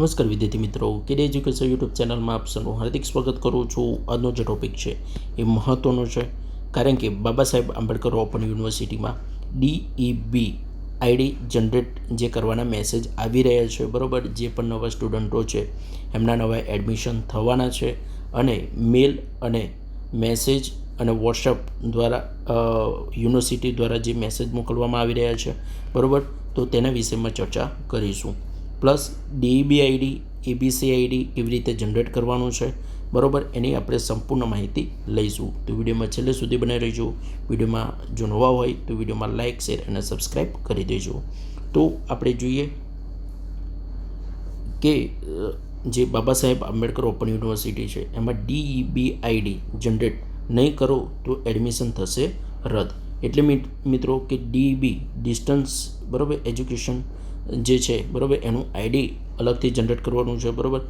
નમસ્કાર વિદ્યાર્થી મિત્રો કેડી એજ્યુકેશન યુટ્યુબ ચેનલમાં આપ હાર્દિક સ્વાગત કરું છું. આજનો જે ટોપિક છે એ મહત્ત્વનો છે, કારણ કે બાબા સાહેબ આંબેડકર ઓપન યુનિવર્સિટીમાં ડીઈબી આઈડી જનરેટ જે કરવાના મેસેજ આવી રહ્યા છે, બરાબર? જે પણ નવા સ્ટુડન્ટો છે, એમના નવા એડમિશન થવાના છે અને મેલ અને મેસેજ અને વોટ્સઅપ દ્વારા યુનિવર્સિટી દ્વારા જે મેસેજ મોકલવામાં આવી રહ્યા છે, બરાબર? તો તેના વિષયમાં ચર્ચા કરીશું. Plus DEB ID ABC ID કેવી રીતે જનરેટ કરવાનું છે. બરાબર? એની આપણે સંપૂર્ણ માહિતી લઈશું. તો વિડીયોમાં છેલ્લે સુધી બનાવી રહીજો. વિડીયોમાં જો નવા હોય તો વિડીયોમાં લાઇક શેર અને સબસ્ક્રાઈબ કરી દેજો. તો આપણે જોઈએ કે જે બાબા સાહેબ આંબેડકર ઓપન યુનિવર્સિટી છે, એમાં ડીઈબી આઈડી જનરેટ નહીં કરો તો એડમિશન થશે રદ. એટલે મિત્રો, કે ડીઈબી ડિસ્ટન્સ બરાબર? એજ્યુકેશન જે છે બરાબર? એનું આઈડી અલગથી જનરેટ કરવાનું છે બરાબર?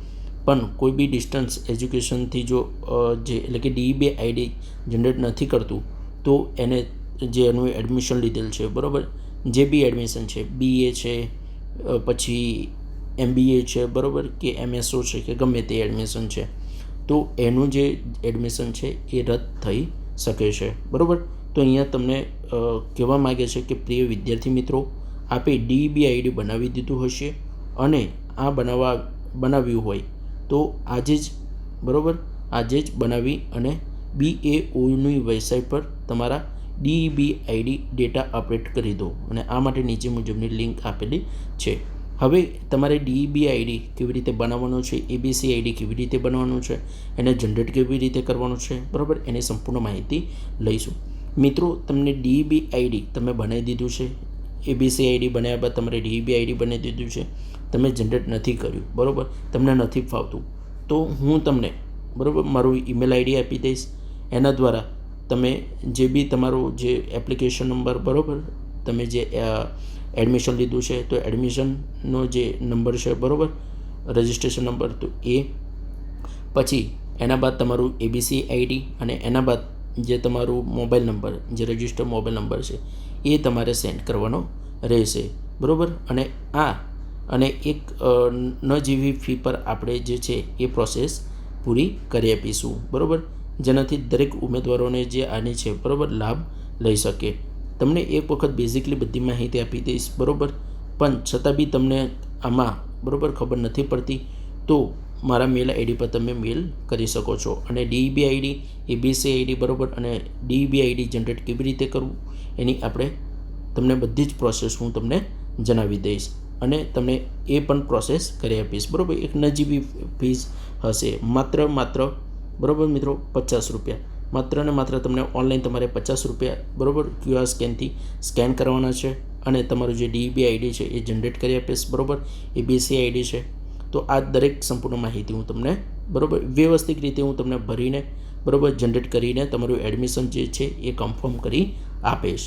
પણ કોઈ બી ડિસ્ટન્સ એજ્યુકેશનથી જો જે એટલે કે ડીઈબી આઈડી જનરેટ નથી કરતું તો એને જે એનું એડમિશન લીધેલ છે બરાબર? જે બી એડમિશન છે બીએ છે અ, પછી એમબીએ છે બરાબર? કે એમએસઓ છે કે ગમે તે એડમિશન છે તો એનું જે એડમિશન છે એ રદ થઈ શકે છે બરાબર? તો અહીંયા તમને કહેવા માગે છે કે પ્રિય વિદ્યાર્થી મિત્રો આપે ડીબી આઈડી બનાવી દીધું હશે અને આ બનાવવા, બનાવ્યું હોય તો આજે જ, બરાબર? આજે જ બનાવી અને બી એ ઓની વેબસાઇટ પર તમારા ડીબી આઈડી ડેટા અપડેટ કરી દો અને આ માટે નીચે મુજબની લિંક આપેલી છે. હવે તમારે ડીબી આઈડી કેવી રીતે બનાવવાનું છે એબીસી આઈડી કેવી રીતે બનાવવાનું છે, એને જનરેટ કેવી રીતે કરવાનું છે, બરાબર? એની સંપૂર્ણ માહિતી લઈશું. મિત્રો, તમને ડીબી આઈડી તમે બનાવી દીધું છે એબીસી આઈડી બનાવ્યા બાદ તમારે ડીબી આઈડી બનાવી દીધું છે. તમે જનરેટ નથી કર્યું, બરાબર? તમને નથી ફાવતું. તો હું તમને, બરાબર, મારું ઈમેલ આઈડી આપી દઈશ. એના દ્વારા તમે જે બી તમારું જે એપ્લિકેશન નંબર બરાબર? તમે જે એડમિશન લીધું છે, તો એડમિશનનો જે નંબર છે, બરાબર? રજિસ્ટ્રેશન નંબર તો એ. પછી એના બાદ તમારું એબીસી આઈડી અને એના બાદ જે તમારું મોબાઈલ નંબર જે રજિસ્ટર મોબાઈલ નંબર છે એ તમારે સેન્ડ કરવાનો રહેશે. બરાબર? અને આ અને એક ન જેવી ફી પર આપણે જે છે એ પ્રોસેસ પૂરી કરી આપીશું. બરાબર? જેનાથી દરેક ઉમેદવારોને જે આની છે, બરાબર, લાભ લઈ શકે. તમને એક વખત બેઝિકલી બધી માહિતી આપી દઈશ, બરાબર? પણ છતાં બી તમને આમાં, બરાબર, ખબર નથી પડતી, તો મારા મેલ આઈડી પર તમે મેલ કરી શકો છો. અને ડીબી આઈડી, એબીસી આઈડી બરાબર અને ડીબી આઈડી જનરેટ કેવી રીતે કરવું, એની આપણે તમને બધી જ પ્રોસેસ હું તમને જણાવી દઈશ. અને તમને એ પણ પ્રોસેસ કરી આપીશ. બરાબર? એક નજીવી ફીસ હશે. માત્ર માત્ર, બરાબર મિત્રો? પચાસ રૂપિયા. માત્ર ને માત્ર તમને ઓનલાઈન તમારે પચાસ રૂપિયા, બરાબર? ક્યુઆર સ્કેનથી સ્કેન કરવાના છે. અને તમારું જે ડીબી આઈડી છે એ જનરેટ કરી આપીશ. બરાબર? એ બીસી આઈડી છે. તો આ દરેક સંપૂર્ણ માહિતી હું તમને બરાબર વ્યવસ્થિત રીતે હું તમને ભરીને બરાબર જનરેટ કરીને તમારું એડમિશન જે છે એ કન્ફર્મ કરી આપીશ.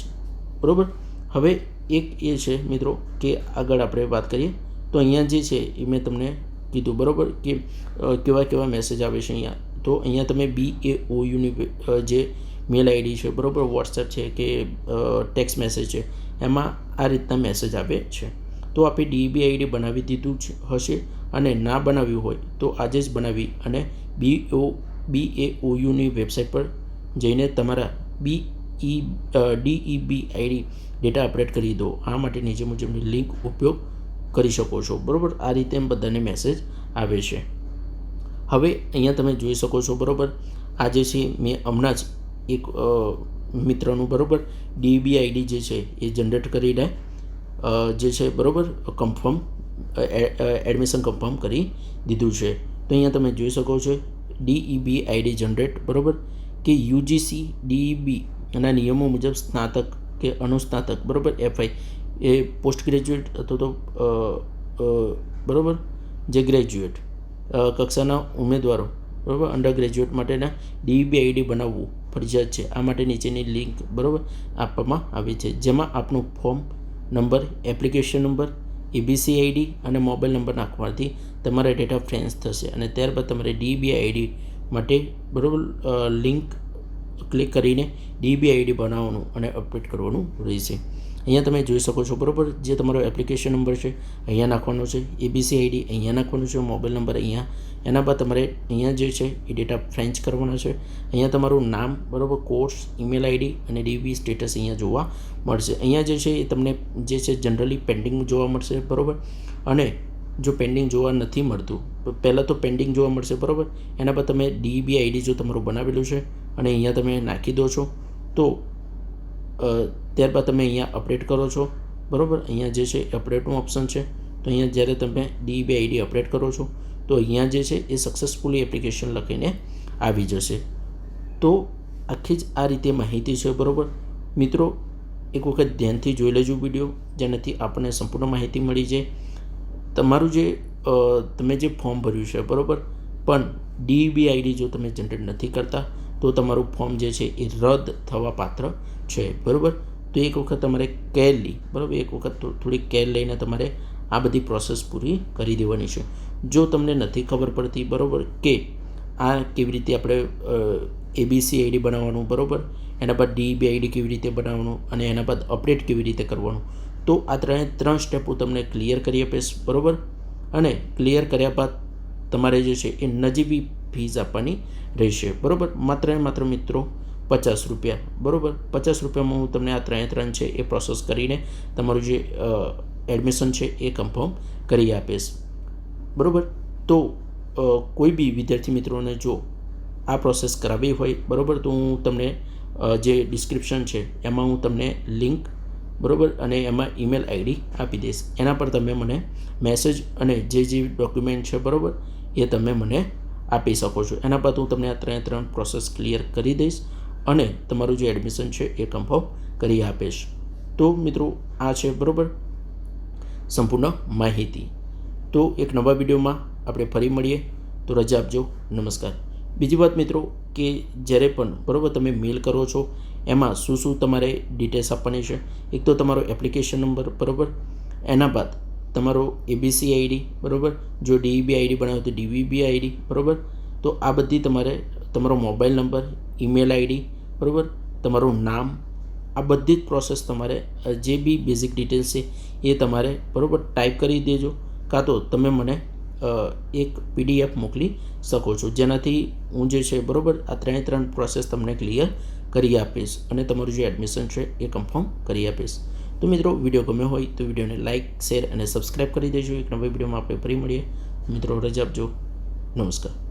બરાબર? હવે એક એ છે મિત્રો કે આગળ આપણે વાત કરીએ, તો અહીંયા જે છે એ મેં તમને કીધું, બરાબર? કે કેવા કેવા મેસેજ આવે છે અહીંયા. તો અહીંયા તમે બી એ ઓ યુની જે મેલ આઈડી છે, બરાબર? વોટ્સએપ છે કે ટેક્સ્ટ મેસેજ છે, એમાં આ રીતના મેસેજ આવે છે. તો આપણે ડીબી આઈડી બનાવી દીધું જ હશે અને ના બનાવ્યું હોય તો આજે જ બનાવી અને બી ઓ બી એ ઓ યુની વેબસાઇટ પર જઈને તમારા B E DEB ID data update કરી દો. આ માટે નીચે મુજબની લિંક ઉપયોગ કરી શકો છો. બરાબર? આ રીતે એમ બધાને મેસેજ આવે છે. હવે અહીંયા તમે જોઈ શકો છો, બરાબર? આજે છે, મેં હમણાં જ એક મિત્રનું, બરાબર? ડીબી આઈડી જે છે, એ જનરેટ કરીને જે છે, બરાબર કન્ફર્મ એડમિશન કન્ફર્મ કરી દીધું છે. તો અહીંયા તમે જોઈ શકો છો ડીઈબી આઈડી જનરેટ બરાબર? કે યુજીસી ડીઈબી એના નિયમો મુજબ સ્નાતક કે અનુસ્નાતક, બરાબર? એફઆઈ એ પોસ્ટ ગ્રેજ્યુએટ અથવા તો બરાબર? જે ગ્રેજ્યુએટ કક્ષાના ઉમેદવારો, બરાબર? અંડર ગ્રેજ્યુએટ માટેના ડીબી આઈડી બનાવવું ફરજિયાત છે. આ માટે નીચેની લિંક બરાબર? આપવામાં આવી છે. જેમાં આપનું form number, application number ABC ID અને મોબાઈલ નંબર નાખવાથી તમારા ડેટા ફ્રેન્સ થશે. અને ત્યારબાદ તમારે ડીબી આઈડી માટે બરાબર લિંક ક્લિક કરીને ડીબી આઈડી બનાવવાનું અને અપડેટ કરવાનું રહેશે. અહીંયા તમે જોઈ શકો છો, બરાબર? જે તમારો એપ્લિકેશન નંબર છે, અહીંયા નાખવાનો છે એબીસી આઈડી અહીંયા નાખવાનું છે મોબાઈલ નંબર અહીંયા. એના બાદ તમારે અહીંયા જે છે, એ ડેટા ફ્રેન્ચ કરવાના છે. અહીંયા તમારું નામ, બરાબર? કોર્સ ઈમેલ આઈડી અને ડીબી સ્ટેટસ અહીંયા જોવા મળશે. અહીંયા જે છે, એ તમને જે છે જનરલી પેન્ડિંગ જોવા મળશે, બરાબર? અને જો પેન્ડિંગ જોવા નથી મળતું પહેલાં તો પેન્ડિંગ જોવા મળશે, બરાબર? એના બાદ તમે ડીબી આઈડી જો તમારું બનાવેલું છે, અને અહીંયા તમે નાખી દો છો, તો ત્યારબાદ તમે અહીંયા અપડેટ કરો છો, બરાબર? અહીંયા જે છે અપડેટનું ઓપ્શન છે. તો અહીંયા જ્યારે તમે ડીબી આઈડી અપડેટ કરો છો, તો અહીંયા જે છે એ સક્સેસફુલી એપ્લિકેશન લખીને આવી જશે. તો આખી જ આ રીતે માહિતી છે, બરાબર? મિત્રો, એક વખત ધ્યાનથી જોઈ લેજો વીડિયો, જેનાથી આપણને સંપૂર્ણ માહિતી મળી જાય. તમારું જે તમે જે ફોર્મ ભર્યું છે, બરાબર? પણ ડીબી આઈડી જો તમે જનરેટ નથી કરતા તો તમારું ફોર્મ જે છે એ રદ થવા પાત્ર છે. બરાબર? તો એક વખત તમારે કેરલી બરાબર? એક વખત થોડી કેર લઈને તમારે આ બધી પ્રોસેસ પૂરી કરી દેવાની છે. જો તમને નથી ખબર પડતી, બરાબર, કે આ કેવી રીતે આપણે એબીસી આઈડી બનાવવાનું, બરાબર? એના બાદ ડીબી આઈડી કેવી રીતે બનાવવાનું અને એના બાદ અપડેટ કેવી રીતે કરવાનું? તો આ ત્રણે, ત્રણ સ્ટેપ હું તમને ક્લિયર કરી આપીશ, બરાબર? અને ક્લિયર કર્યા બાદ તમારે જે છે એ નજીવી ફીસ આપવાની રહેશે. બરાબર? માત્ર ને માત્ર મિત્રો પચાસ રૂપિયા. બરાબર? પચાસ રૂપિયામાં હું તમને આ ત્રણે ત્રણ છે એ પ્રોસેસ કરીને તમારું જે એડમિશન છે એ કન્ફર્મ કરી આપીશ. બરાબર? તો કોઈ બી વિદ્યાર્થી મિત્રોને જો આ પ્રોસેસ કરાવવી હોય, બરાબર? તો હું તમને જે ડિસ્ક્રિપ્શન છે એમાં હું તમને લિંક બરાબર? અને એમાં ઈમેલ આઈડી આપી દઈશ. એના પર તમે મને મેસેજ અને જે જે ડોક્યુમેન્ટ છે, બરાબર? એ તમે મને આપી શકો છો. એના બાદ હું તમને આ ત્રણે ત્રણ પ્રોસેસ ક્લિયર કરી દઈશ અને તમારું જે એડમિશન છે એ કન્ફર્મ કરી આપીશ. તો મિત્રો, આ છે બરાબર? સંપૂર્ણ માહિતી. તો એક નવા વિડીયોમાં આપણે ફરી મળીએ. તો રજા આપજો. નમસ્કાર. બીજી વાત મિત્રો, કે જ્યારે પણ બરાબર તમે મેલ કરો છો, એમાં શું શું તમારે ડિટેલ્સ આપવાની છે? એક તો તમારો એપ્લિકેશન નંબર બરાબર? એના બાદ તમારો એબીસી આઈડી બરાબર? જો ડીઈબી આઈડી બનાવો તો ડીવીબી આઈડી બરાબર? તો આ બધી તમારે, તમારો મોબાઈલ નંબર ઈમેલ આઈડી બરાબર? તમારું નામ, આ બધી જ પ્રોસેસ તમારે જે બી બેઝિક ડિટેલ્સ છે, એ તમારે, બરાબર? ટાઈપ કરી દેજો. કાં તો તમે મને એક પીડીએફ મોકલી શકો છો. જેનાથી હું જે છે, બરાબર? આ ત્રણે ત્રણ પ્રોસેસ તમને ક્લિયર કરી આપીશ. અને તમારું જે એડમિશન છે, એ કન્ફર્મ કરી આપીશ. તો મિત્રો, વીડિયો ગમ્યો હોય તો વિડીયોને લાઇક શેર અને સબસ્ક્રાઈબ કરી દેજો. એક નવા વિડીયોમાં આપણે ફરી મળીએ. મિત્રો, રજા આપજો. નમસ્કાર.